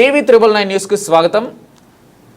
TV triple nine న్యూస్కు స్వాగతం.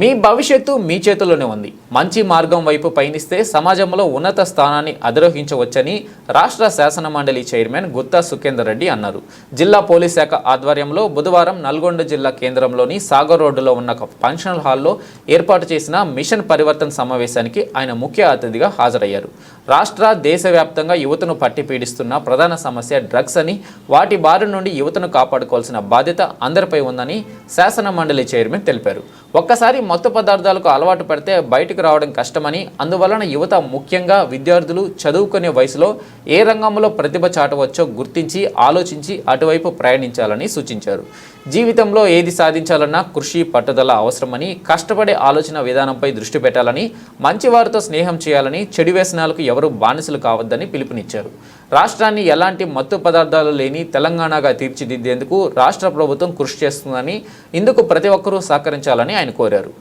మీ భవిష్యత్తు మీ చేతుల్లోనే ఉంది. మంచి మార్గం వైపు పయనిస్తే సమాజంలో ఉన్నత స్థానాన్ని అధిరోహించవచ్చని రాష్ట్ర శాసన మండలి చైర్మన్ గుత్తా సుఖేందర్ రెడ్డి అన్నారు. జిల్లా పోలీస్ శాఖ ఆధ్వర్యంలో బుధవారం నల్గొండ జిల్లా కేంద్రంలోని సాగర్ రోడ్డులో ఉన్న ఫంక్షనల్ హాల్లో ఏర్పాటు చేసిన మిషన్ పరివర్తన్ సమావేశానికి ఆయన ముఖ్య అతిథిగా హాజరయ్యారు. రాష్ట్ర దేశవ్యాప్తంగా యువతను పట్టి పీడిస్తున్న ప్రధాన సమస్య డ్రగ్స్ అని వాటి బారి నుండి యువతను కాపాడుకోవాల్సిన బాధ్యత అందరిపై ఉందని శాసన మండలి చైర్మన్ తెలిపారు. ఒక్కసారి మత్తు పదార్థాలకు అలవాటు పడితే బయటకు రావడం కష్టమని అందువలన యువత ముఖ్యంగా విద్యార్థులు చదువుకునే వయసులో ఏ రంగంలో ప్రతిభ చాటవచ్చో గుర్తించి ఆలోచించి అటువైపు ప్రయాణించాలని సూచించారు. జీవితంలో ఏది సాధించాలన్నా కృషి పట్టుదల అవసరమని కష్టపడే ఆలోచన విధానంపై దృష్టి పెట్టాలని మంచివారితో స్నేహం చేయాలని చెడు వ్యసనాలకు ఎవరు బానిసలు కావద్దని పిలుపునిచ్చారు. రాష్ట్రాన్ని ఎలాంటి మత్తు పదార్థాలు లేని తెలంగాణగా తీర్చిదిద్దేందుకు రాష్ట్ర ప్రభుత్వం కృషి చేస్తుందని ఇందుకు ప్రతి ఒక్కరూ సహకరించాలని ఆయన కోరారు.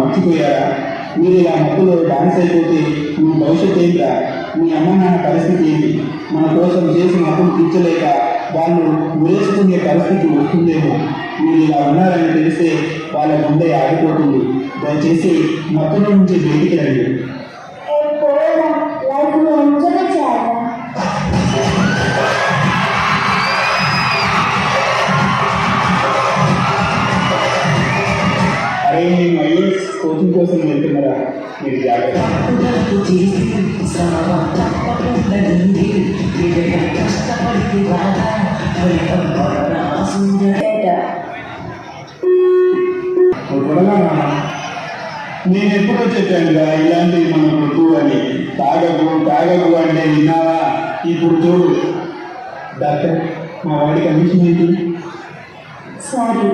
మర్చిపోయారా మీరు ఇలా మత్తులో డాన్స్ అయిపోతే మీ భవిష్యత్ ఏంట్రా మీ అమ్మ నాన్న పరిస్థితి ఏంటి? మన కోసం చేసిన అప్పులు తీర్చలేక వాళ్ళు ఉరేసుకునే పరిస్థితి వస్తుందేమో మీరు ఇలా ఉన్నారని తెలిస్తే వాళ్ళ ముందే ఆగిపోతుంది. దయచేసి మత్తులో నుంచి బయటికి రండి. అరే నేను ఐఏఎస్ కోచింగ్ కోసం వెళ్తున్నారా? మీరు నేను ఎప్పుడో చెప్పానుగా ఇలాంటివి మనం వద్దు అని తాగకు తాగకు అంటే విన్నావా ఇప్పుడు చూడు డాక్టర్ మా వాడి కండిషన్ ఏంటి సారీ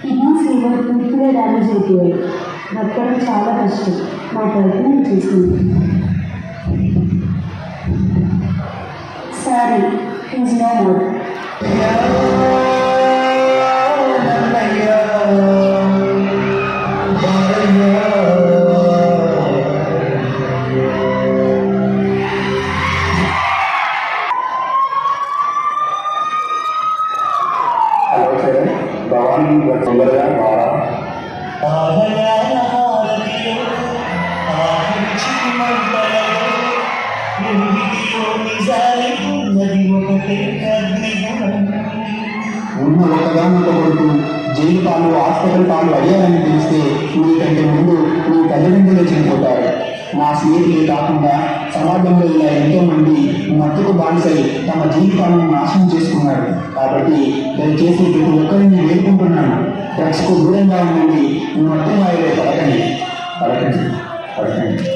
కిడ్నీస్ లివర్ పూర్తిగా డ్యామేజ్ అయిపోయాయి బతకడం చాలా కష్టం. మా ప్రయత్నం చేసింది సారీ ఈజ్ నో మోర్ మీకంటే ముందు మీ తల్లిదండ్రులు చనిపోతారు. మా స్నేహితులు కాకుండా సమాజంలో ఇలా ఎంతో మంది మత్తుకు బానిసై తమ జీవితాలను నాశనం చేసుకున్నారు. కాబట్టి దయచేసి ప్రతి ఒక్కరిని వేడుకుంటున్నాను. డ్రగ్స్కు దూరంగా ఉండండి. మత్తు మాయలే పడకండి. పడకండి. పడకండి.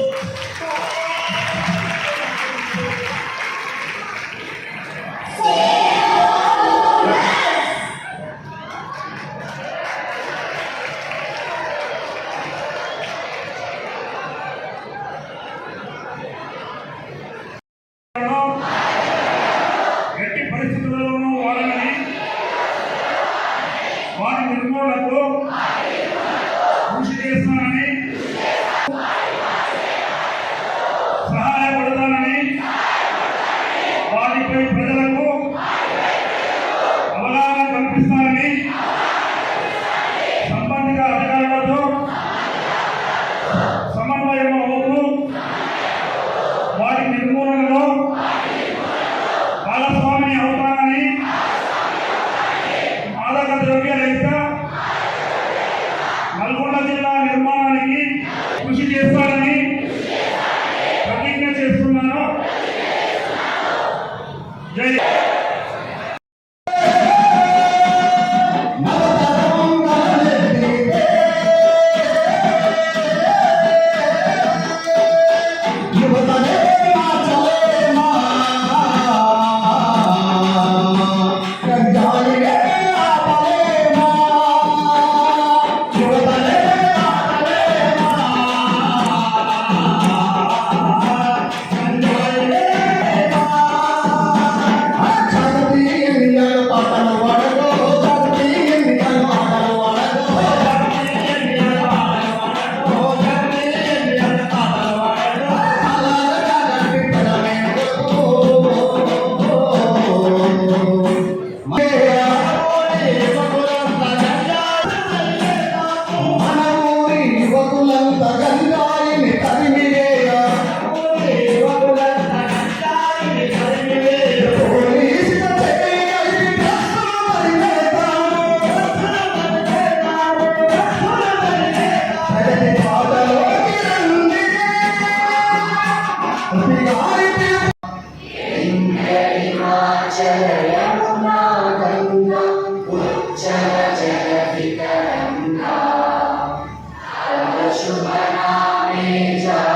things uh,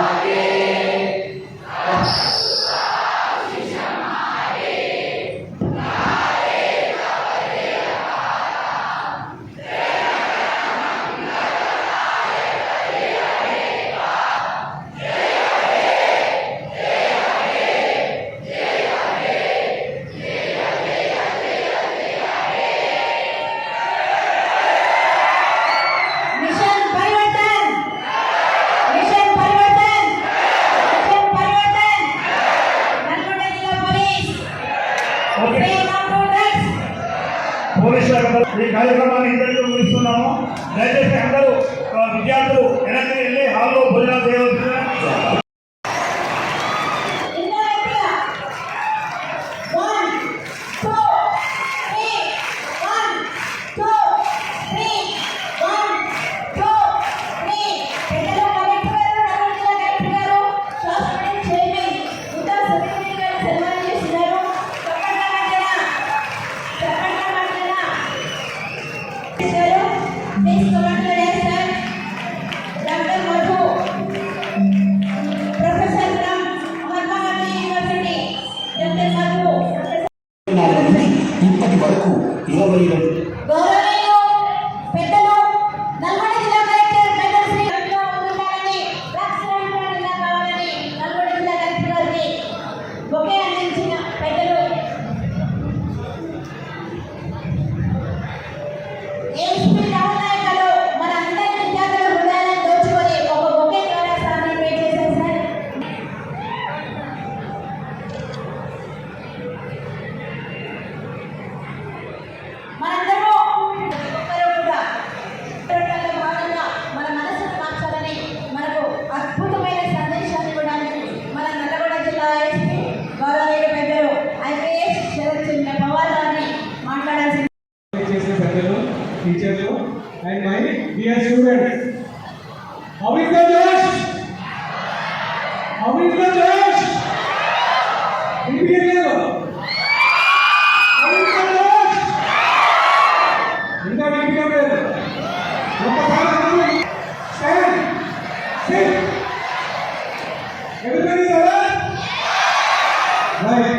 nueve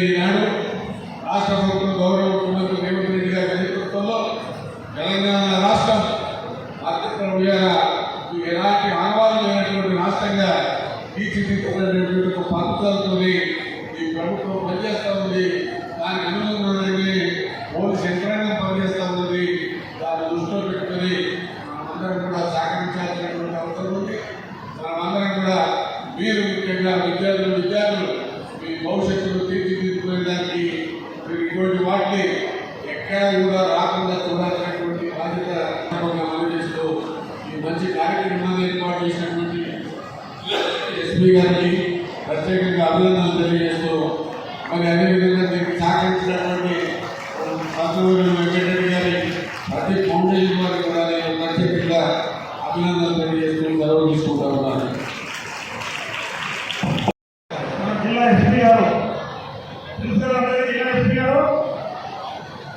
ఈనాడు రాష్ట్ర ప్రభుత్వం గౌరవ ముఖ్యమంత్రి రేవంత్ రెడ్డి గారి నేతృత్వంలో తెలంగాణ రాష్ట్రం అత్యంత ఎలాంటి ఆనవాళ్ళు లేనటువంటి రాష్ట్రంగా తీర్చిదిద్దుకునేటువంటి ఒక పద్ధతులతో ఈ ప్రభుత్వం పనిచేస్తూ ఉంది. దానికి అనుగుణంగా పోలీస్ యంత్రాంగం పనిచేస్తూ ఉంది దాన్ని దృష్టిలో పెట్టుకొని మనమందరం కూడా సహకరించాల్సినటువంటి అవసరం ఉంది మనమందరం కూడా మీరు ముఖ్యంగా విద్యార్థులు విద్యార్థులు మీ భవిష్యత్తును తీర్చిదిద్దుకునేదానికి మీరు ఇటువంటి వాటిని ఎక్కడ కూడా రాకుండా చూడాలనేటువంటి బాధ్యత అమలు చేస్తూ ఈ మంచి కార్యక్రమాన్ని ఏర్పాటు చేసినటువంటి ఎస్పీ గారికి ప్రత్యేకంగా అభినందనలు తెలియజేస్తూ మరి అదేవిధంగా దీనికి సహకరించినటువంటి పంతొమ్మిది వెంకట గారి ప్రతి ఫౌండేషన్ వారికి కూడా నేను ప్రత్యేకంగా అభినందనలు తెలియజేస్తూ సెలవు తీసుకుంటా ఉన్నాను మన జిల్లా ఎస్పీ గారు ప్రిన్సిపల్ అందరికీ జిల్లా ఎస్పీ గారు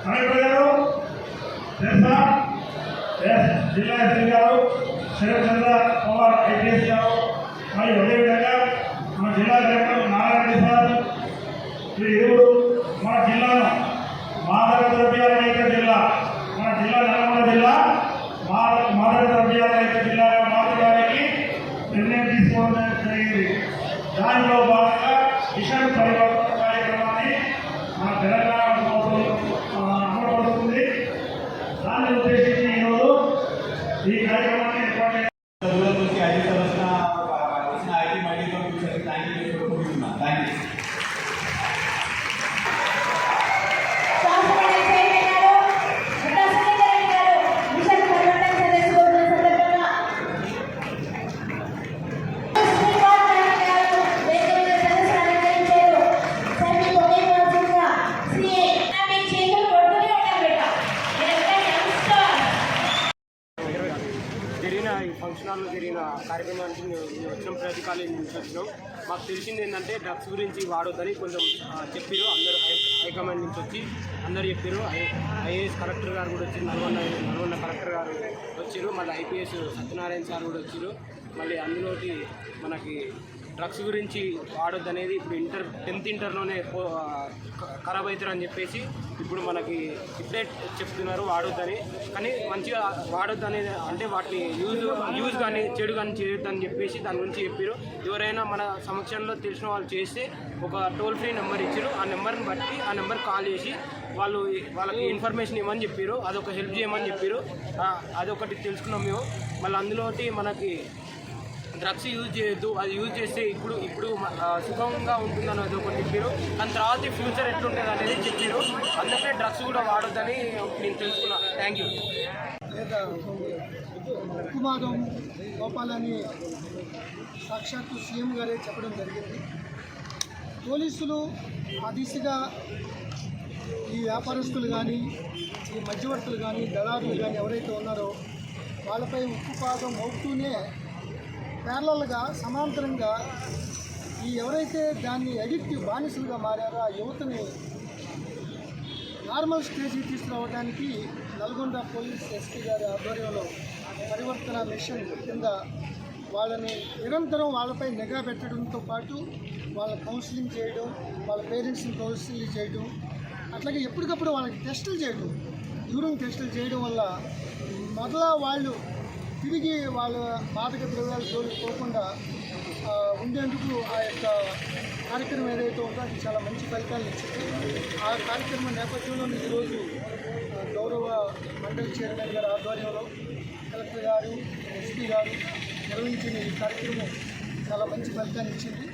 కలెక్టర్ గారు తెలుసా ఎస్ జిల్లా ఎస్పీ గారు శరత్చంద్ర పవార్ ఐపీఎస్ గారు మరియు అదేవిధంగా మన జిల్లా కలెక్టర్ నారాయణ సార్ ఈ ఇరువురు మన జిల్లాను మాదక ద్రవ్యాల రహిత జిల్లా మన జిల్లా నల్గొండ జిల్లా మాదక మాదక ద్రవ్యాల రహిత జిల్లాగా మార్చడానికి నిర్ణయం తీసుకోవడం జరిగింది దానిలో భాగంగా మిషన్ పరివర్తన కార్యక్రమాన్ని మన తెలంగాణ ప్రభుత్వం ఆ, అమలుపరుస్తుంది దాన్ని ఉద్దేశించి ఈరోజు ఈ కార్యక్రమాన్ని ఈ జరిగిన కార్యక్రమానికి మేము వచ్చిన. ప్రతి కాలేజీ నుంచి వచ్చినాం. మాకు తెలిసింది ఏంటంటే డ్రగ్స్ గురించి వాడొద్దని కొంచెం చెప్పారు అందరూ హైకమాండ్ నుంచి వచ్చి అందరు చెప్పారు ఐఏఎస్ కలెక్టర్ గారు కూడా వచ్చి నల్గొండ నల్గొండ కలెక్టర్ గారు వచ్చారు మళ్ళీ ఐపీఎస్ సత్యనారాయణ సార్ కూడా వచ్చారు మళ్ళీ అందులోకి మనకి డ్రగ్స్ గురించి వాడొద్దు అనేది ఇప్పుడు ఇంటర్ టెన్త్ ఇంటర్లోనే ఖరాబ్ అవుతారని చెప్పేసి ఇప్పుడు మనకి ఇప్పుడే చెప్తున్నారు వాడొద్దని. కానీ మంచిగా వాడొద్దు అనేది అంటే వాటిని యూజ్ యూజ్ కానీ చెడు కానీ చేయొద్దు అని చెప్పేసి దాని గురించి చెప్పారు. ఎవరైనా మన సమక్షంలో తెలిసిన వాళ్ళు చేస్తే ఒక టోల్ ఫ్రీ నెంబర్ ఇచ్చారు. ఆ నెంబర్ని బట్టి ఆ నెంబర్ కాల్ చేసి వాళ్ళు వాళ్ళకి ఇన్ఫర్మేషన్ ఇవ్వమని చెప్పారు. అదొక హెల్ప్ చేయమని చెప్పారు. అదొకటి తెలుసుకున్నాం మేము. మళ్ళీ అందులోటి మనకి డ్రగ్స్ యూజ్ చేయొద్దు అది యూజ్ చేస్తే ఇప్పుడు ఇప్పుడు సుఖంగా ఉంటుందని అది ఒకటి చెప్పారు దాని తర్వాత ఫ్యూచర్ ఎట్లుంటుంది అనేది చెప్పారు అందుకే డ్రగ్స్ కూడా వాడొద్దని నేను తెలుసుకున్నా. థ్యాంక్ యూ లేదా గోపాలని సాక్షాత్తు సీఎం గారే చెప్పడం జరిగింది. పోలీసులు ఆ దిశగా ఈ వ్యాపారస్తులు కానీ ఈ మధ్యవర్తులు కానీ దళారులు కానీ ఎవరైతే ఉన్నారో వాళ్ళపై ఉక్కుపాదం మోపుతూనే ప్యారలల్గా సమాంతరంగా ఈ ఎవరైతే దాన్ని అడిక్టివ్ బానిసలుగా మారారో ఆ యువతని నార్మల్ స్టేజ్కి తీసుకురావడానికి నల్గొండ పోలీస్ ఎస్పీ గారి ఆధ్వర్యంలో పరివర్తన మిషన్ కింద వాళ్ళని నిరంతరం వాళ్ళపై నిఘా పెట్టడంతో పాటు వాళ్ళ కౌన్సిలింగ్ చేయడం వాళ్ళ పేరెంట్స్ని కౌన్సిలింగ్ చేయడం అట్లాగే ఎప్పటికప్పుడు వాళ్ళకి టెస్టులు చేయడం యూరిన్ టెస్టులు చేయడం వల్ల మొదల వాళ్ళు తిరిగి వాళ్ళ మాదక ద్రవ్యాలు జోలికి పోకుండా ఉండేందుకు ఆ యొక్క కార్యక్రమం ఏదైతే ఉందో అది చాలా మంచి ఫలితాలు ఇచ్చింది. ఆ కార్యక్రమం నేపథ్యంలో ఈరోజు గౌరవ మండలి చైర్మన్ గారి ఆధ్వర్యంలో కలెక్టర్ గారు ఎస్పీ గారు నిర్వహించిన ఈ కార్యక్రమం చాలా మంచి ఫలితాన్ని ఇచ్చింది.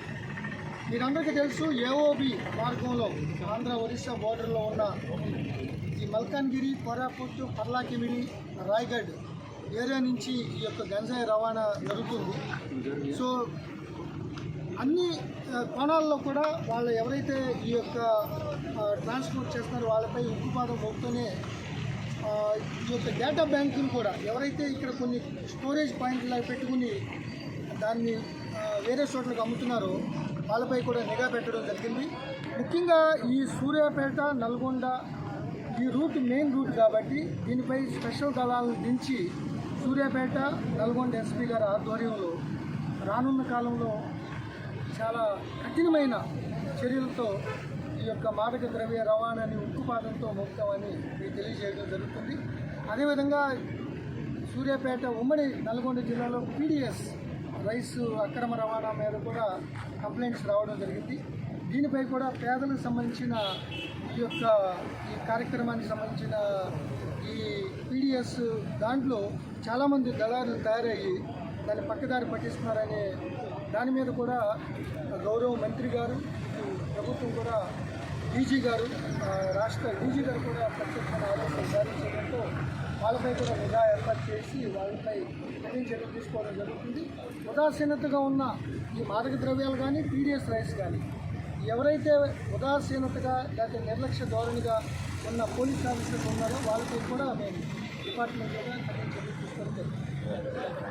మీరందరికీ తెలుసు ఏఓబి మార్గంలో ఆంధ్ర ఒరిస్సా బోర్డర్లో ఉన్న ఈ మల్కాన్గిరి కోరాపుట్ పర్లాకిమిడి రాయ్గఢ్ ఏరియా నుంచి ఈ యొక్క గంజాయి రవాణా జరుగుతుంది. సో అన్ని కోణాల్లో కూడా వాళ్ళు ఎవరైతే ఈ యొక్క ట్రాన్స్పోర్ట్ చేస్తున్నారో వాళ్ళపై ఉక్కుపాదం మోపుతూనే ఈ యొక్క డేటా బ్యాంకింగ్ కూడా ఎవరైతే ఇక్కడ కొన్ని స్టోరేజ్ పాయింట్లు పెట్టుకుని దాన్ని వేరే చోట్లకు అమ్ముతున్నారో వాళ్ళపై కూడా నిఘా పెట్టడం జరిగింది. ముఖ్యంగా ఈ సూర్యాపేట నల్గొండ ఈ రూట్ మెయిన్ రూట్ కాబట్టి దీనిపై స్పెషల్ దళాలను దించి సూర్యాపేట నల్గొండ ఎస్పీ గారి ఆధ్వర్యంలో రానున్న కాలంలో చాలా కఠినమైన చర్యలతో ఈ యొక్క మాదక ద్రవ్య రవాణాని ఉక్కుపాదంతో మోపుతామని మీకు తెలియజేయడం జరుగుతుంది. అదేవిధంగా సూర్యాపేట ఉమ్మడి నల్గొండ జిల్లాలో పీడిఎస్ రైస్ అక్రమ రవాణా మీద కూడా కంప్లైంట్స్ రావడం జరిగింది. దీనిపై కూడా పేదలకు సంబంధించిన ఈ యొక్క ఈ కార్యక్రమానికి సంబంధించిన ఈ పీడిఎస్ దాంట్లో చాలామంది దళారులు తయారయ్యి దాన్ని పక్కదారి పట్టిస్తున్నారనే దాని మీద కూడా గౌరవ మంత్రి గారు ప్రభుత్వం కూడా డీజీ గారు రాష్ట్ర డీజీ గారు కూడా ప్రత్యేకమైన ఆలోచన జారీ చేయడంతో వాళ్ళపై కూడా నిఘా ఏర్పాటు చేసి వాళ్ళపై కఠిన చర్యలు తీసుకోవడం జరుగుతుంది. ఉదాసీనతగా ఉన్న ఈ మాదక ద్రవ్యాలు కానీ పీడిఎస్ రైస్ కానీ ఎవరైతే ఉదాసీనతగా లేకపోతే నిర్లక్ష్య ధోరణిగా ఉన్న పోలీస్ ఆఫీసర్స్ ఉన్నారో వాళ్ళకి కూడా మేము డిపార్ట్మెంట్ కఠిన చర్యలు తీసుకోవడం